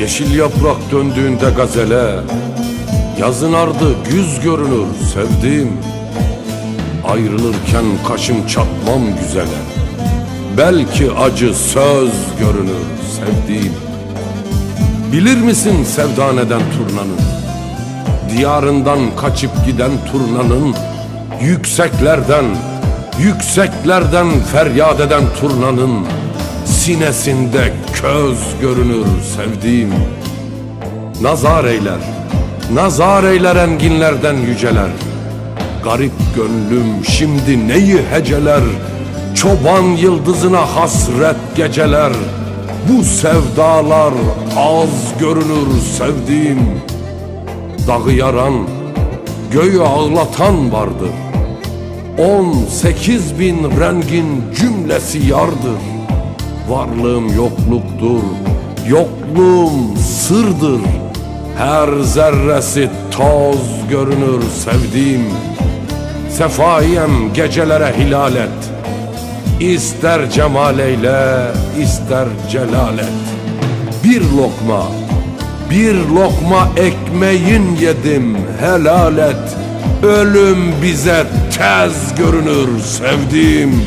Yeşil yaprak döndüğünde gazele Yazın ardı güz görünür sevdiğim. Ayrılırken kaşım çatmam güzele Belki acı söz görünür sevdiğim. Bilir misin sevda neden turnanın? Diyarından kaçıp giden turnanın Yükseklerden, yükseklerden feryat eden turnanın Sinesinde köz görünür sevdiğim. Nazar eyler, nazar eyler enginlerden yüceler. Garip gönlüm şimdi neyi heceler Çoban yıldızına hasret geceler. Bu sevdalar az görünür sevdiğim. Dağı yaran, göğü ağlatan vardır. On sekiz bin rengin cümlesi yardır Varlığım yokluktur, yokluğum sırdır. Her zerresi toz görünür sevdiğim. Sefaiyem gecelere hilal et. İster cemal eyle, ister celal et. Bir lokma, bir lokma ekmeğin yedim helal et. Ölüm bize tez görünür sevdiğim